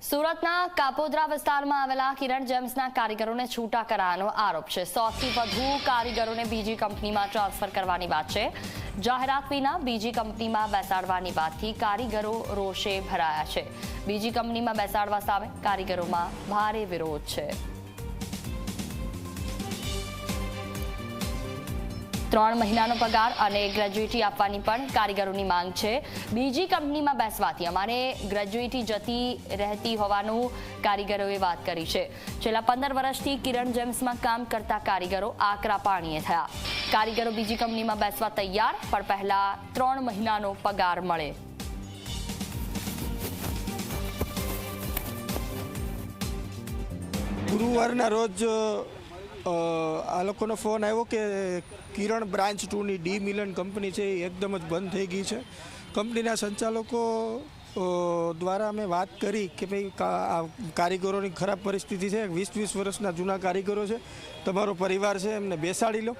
સુરતના કાપોદ્રા વિસ્તારમાં આવેલા કિરણ જેમ્સના કારીગરોને છૂટા કરાવવાનો આરોપ છે. સોથી વધુ કારીગરોને બીજી કંપનીમાં ટ્રાન્સફર કરવાની વાત છે. જાહેરાત વિના બીજી કંપનીમાં બેસાડવાની વાતથી કારીગરો રોષે ભરાયા છે. બીજી કંપનીમાં બેસાડવા સામે કારીગરોમાં ભારે વિરોધ છે. ત્રણ મહિનાનો પગાર અને ગ્રેજ્યુએટી આપવાની પણ કારીગરોની માંગ છે. બીજી કંપનીમાં બેસવાથી અમારે ગ્રેજ્યુએટી જતી રહેતી હોવાનું કારીગરોએ વાત કરી છે. છેલ્લા પંદર વર્ષથી કિરણ જેમ્સમાં કામ કરતા કારીગરો આકરા પાણીએ થયા. કારીગરો બીજી કંપનીમાં બેસવા તૈયાર, પણ પહેલા ત્રણ મહિનાનો પગાર મળે. ગુરુવારના રોજ આ લોકોનો ફોન આવ્યો કે કિરણ બ્રાન્ચ ટુની ડી મિલન કંપની છે એ એકદમ જ બંધ થઈ ગઈ છે. કંપનીના સંચાલકો દ્વારા અમે વાત કરી કે ભાઈ કારીગરોની ખરાબ પરિસ્થિતિ છે, વીસ વીસ વર્ષના જૂના કારીગરો છે, તમારો પરિવાર છે, એમને બેસાડી લો.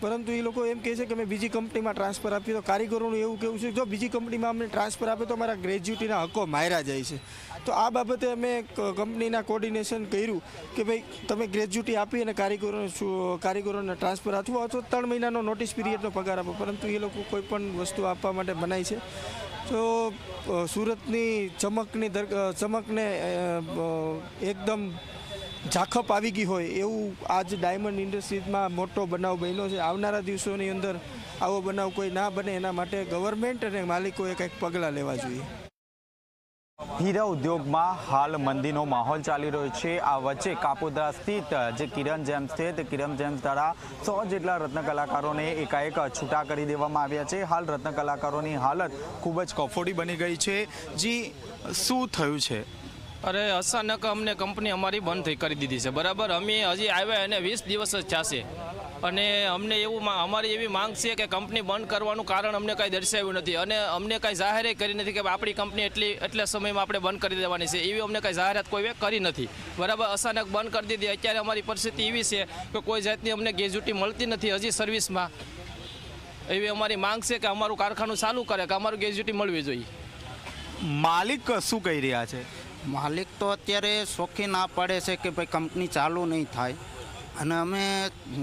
પરંતુ એ લોકો એમ કહે છે કે અમે બીજી કંપનીમાં ટ્રાન્સફર આપીએ તો કારીગરોનું એવું કેવું છે જો બીજી કંપનીમાં અમને ટ્રાન્સફર આપે તો અમારા ગ્રેજ્યુટીના હકો માર્યા જાય છે. તો આ બાબતે અમે કંપનીના કોર્ડિનેશન કર્યું કે ભાઈ તમે ગ્રેજ્યુટી આપી અને કારીગરોને કારીગરોને ટ્રાન્સફર આપવો અથવા ત્રણ મહિનાનો નોટિસ પીરિયડનો પગાર આપો. પરંતુ એ લોકો કોઈ પણ વસ્તુ આપવા માટે મનાય છે. તો સુરતની ચમકની ચમકને એકદમ ઝાખપ આવી ગઈ હોય એવું આજ ડાયમંડ ઇન્ડસ્ટ્રીઝમાં મોટો બનાવ બન્યો છે. આવનારા દિવસોની અંદર આવો બનાવ કોઈ ના બને એના માટે ગવર્મેન્ટ અને માલિકોએ કંઈક પગલાં લેવા જોઈએ. હીરા ઉદ્યોગમાં હાલ મંદીનો માહોલ ચાલી રહ્યો છે. આ વચ્ચે કાપોદ્રા સ્થિત જે કિરણ જેમ્સ છે, તે કિરણ જેમ્સ દ્વારા સો જેટલા રત્ન કલાકારોને એકાએક છૂટા કરી દેવામાં આવ્યા છે. હાલ રત્ન કલાકારોની હાલત ખૂબ જ કફોડી બની ગઈ છે. જી, શું થયું છે? અરે, અચાનક અમને કંપની અમારી બંધ થઈ કરી દીધી છે. બરાબર? અમે હજી આવ્યા અને વીસ દિવસ જ થશે અને અમને એવું મા- અમારી એવી માંગ છે કે કંપની બંધ કરવાનું કારણ અમને કાંઈ દર્શાવ્યું નથી. અને અમને કાંઈ જાહેરે કરી નથી કે આપણી કંપની એટલી એટલા સમયમાં આપણે બંધ કરી દેવાની છે. એવી અમને કાંઈ જાહેરાત કોઈએ કરી નથી. બરાબર? અચાનક બંધ કરી દીધી. અત્યારે અમારી પરિસ્થિતિ એવી છે કે કોઈ જાતની અમને ગેજ્યુટી મળતી નથી હજી સર્વિસમાં. એવી અમારી માંગ છે કે અમારું કારખાનું ચાલુ કરે કે અમારું ગેજ્યુટી મળવી જોઈએ. માલિક શું કહી રહ્યા છે? માલિક તો અત્યારે શોખી ના પડે છે કે ભાઈ કંપની ચાલુ નહીં થાય. અને અમે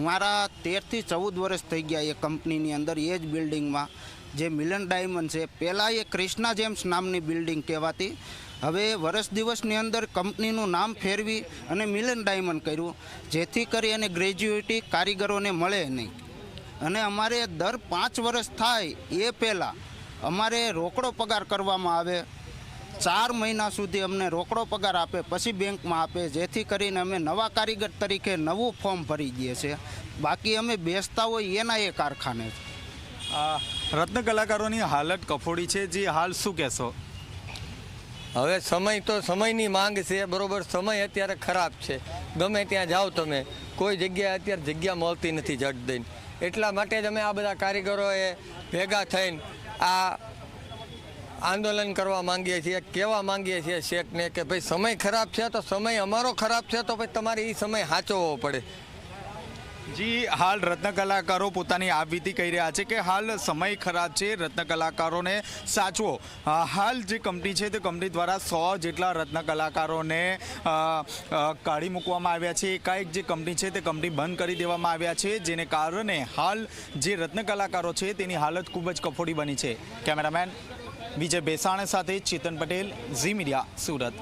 મારા તેરથી ચૌદ વર્ષ થઈ ગયા એ કંપનીની અંદર, એ જ બિલ્ડિંગમાં. જે મિલન ડાયમંડ છે, પહેલાં એ ક્રિષ્ના જેમ્સ નામની બિલ્ડિંગ કહેવાતી. હવે વર્ષ દિવસની અંદર કંપનીનું નામ ફેરવી અને મિલન ડાયમંડ કર્યું, જેથી કરી અને ગ્રેજ્યુએટી કારીગરોને મળે નહીં. અને અમારે દર પાંચ વર્ષ થાય એ પહેલાં અમારે રોકડો પગાર કરવામાં આવે ચાર મહિના સુધી અમને રોકડો પગાર આપે પછી બેંકમાં આપે જેથી કરીને અમે નવા કારીગર તરીકે નવું ફોર્મ ભરી દઈએ છીએ. બાકી અમે બેસતા હોય એના એ કારખાને આ રત્ન કલાકારોની હાલત કફોડી છે. જે હાલ શું કહેશો? હવે સમય તો સમયની માંગ છે બરોબર? સમય અત્યારે ખરાબ છે. ગમે ત્યાં જાઓ તમે. કોઈ જગ્યાએ અત્યારે જગ્યા મળતી નથી જટ દઈને. એટલા માટે જ અમે આ બધા કારીગરોએ ભેગા થઈને આ આંદોલન કરવા માંગીએ છીએ કહેવા માંગીએ છીએ શેખને કે ભાઈ સમય ખરાબ છે તો સમય અમારો ખરાબ છે તો ભાઈ તમારે એ સમય સાચવવો પડે. જી હાલ રત્ન કલાકારો પોતાની આપવીતી કહી રહ્યા છે કે હાલ સમય ખરાબ છે રત્ન કલાકારોને સાચવો. હાલ જે કંપની છે તે કંપની દ્વારા સો જેટલા રત્ન કલાકારોને અ, અ, કાઢી મૂકવામાં આવ્યા છે. એકાએક જે કંપની છે તે કંપની બંધ કરી દેવામાં આવ્યા છે જેને કારણે હાલ જે રત્ન કલાકારો છે તેની હાલત ખૂબ જ કફોડી બની છે. કેમેરામેન વિજય બેસાણ સાથે ચેતન પટેલ ઝી મીડિયા સુરત.